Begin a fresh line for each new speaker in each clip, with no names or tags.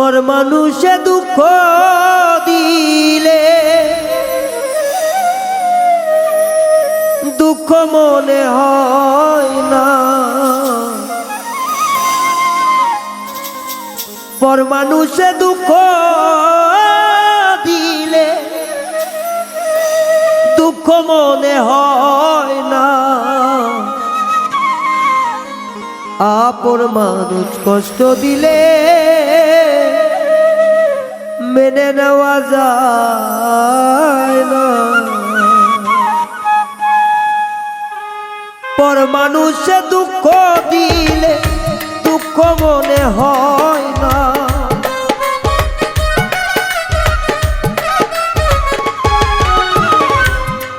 পর মানুষে দুঃখ দিলে, দুঃখ মনে হয় না। পর মানুষে দুঃখ দিলে, দুঃখ মনে হয় না। আপর মানুষ কষ্ট দিলে মেনে নেওয়া যায় না। পর মানুষে দুঃখ দিলে দুঃখ মনে হয় না।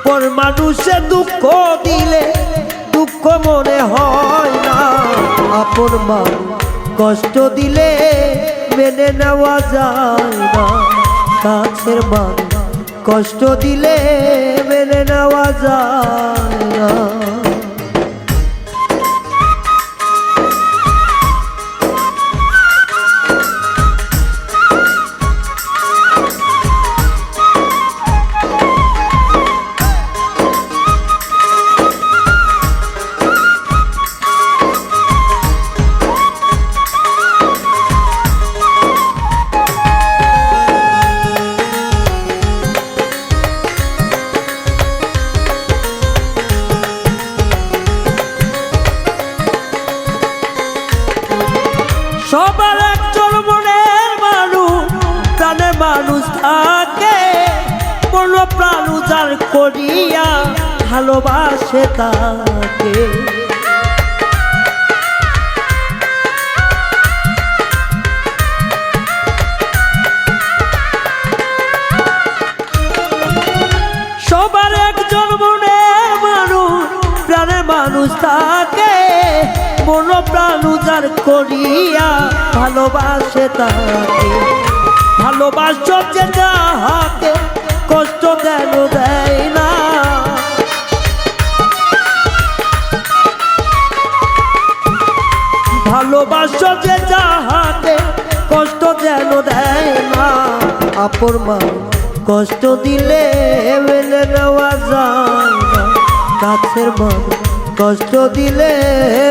পর মানুষে দুঃখ দিলে দুঃখ মনে হয় না। আপন মা কষ্ট দিলে মেনে নেওয়া যায় না। কাছের মান কষ্ট দিলে মেনে নেওয়া যায় না। সবার একজন মনের মানুষ প্রাণের মানুষ থাকে। বড় প্রাণ উজার করিয়া ভালোবাসে তাকে। সবার একজন মনের মানুষ প্রাণের মানুষ থাকে। মন প্রাণ উজার করিয়া ভালোবাসে তাকে ভালোবাস যে যাহাকে, কষ্ট কেন দেয় না। ভালোবাস যে যাহাকে, কষ্ট যেন দেয় না। আপর মা কষ্ট দিলে মেনে নেওয়া যায় না। কাছের মা কষ্ট দিলে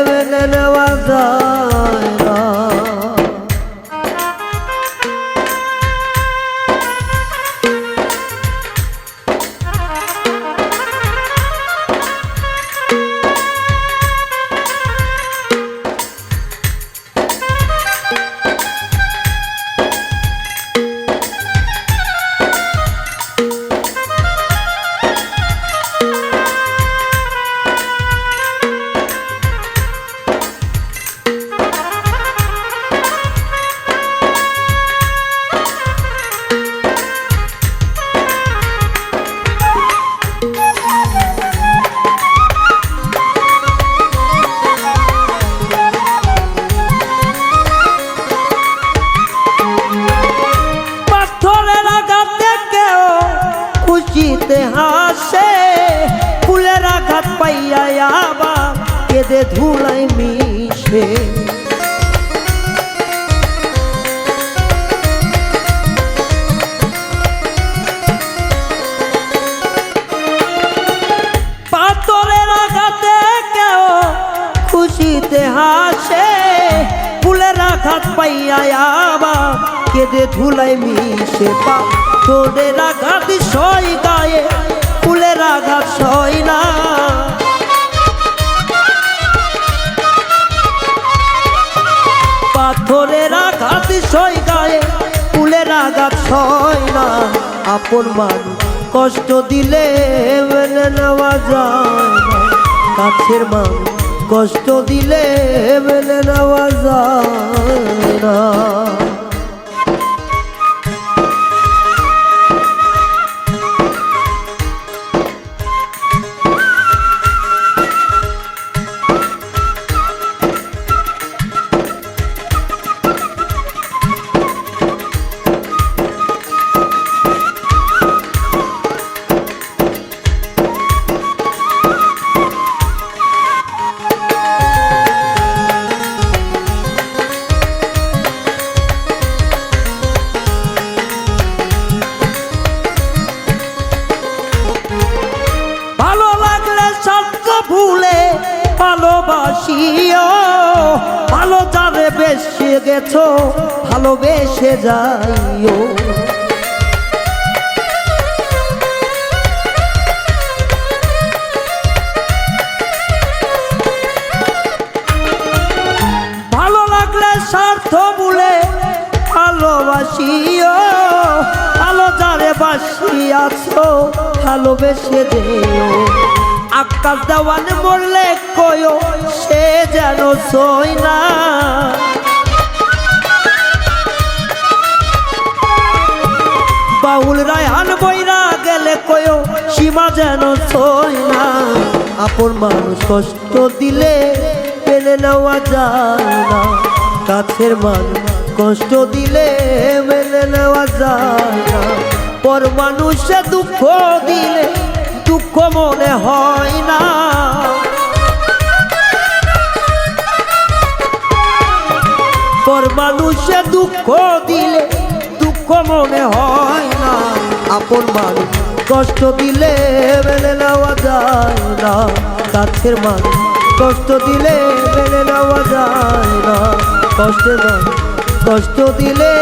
মেনে নেওয়া যায় না। কেঁদে ধুলাই মিশে। পাথরের আঘাতে কেউ খুশিতে হাসে, ফুলের আঘাত পাইয়া আবার কেঁদে ধুলাই মিশে। পা তোদের আঘাত সই গায়ে আপন মানুষ কষ্ট দিলে মেনে নেওয়া যায় কাছের মানুষ কষ্ট দিলে মেনে নেওয়া যায় না। বেশি গেছো, ভালোবেসে যাইও। ভালো লাগলে স্বার্থ বলে ভালোবাসিও। ভালো যারে বাসিয়াছো, ভালোবেসে দেও আকাশ দেওয়ান মরলে কয়ো, সে যেন সই না। বাউল রায়হান বইরা গেলে কয়ো সীমা যেন সই না। আপন মানুষ কষ্ট দিলে মেনে নেওয়া যায় না। কাছের মানুষ কষ্ট দিলে মেনে নেওয়া যায় না। পর মানুষে দুঃখ দিলে দুঃখ মনে হয় না। পর মানুষে দুঃখ দিলে দুঃখ মনে হয় আপন কষ্ট দিলে মেনে নেওয়া যায় না, কাছের মানুষ কষ্ট দিলে মেনে নেওয়া যায় না, কষ্টের মান। কষ্ট দিলে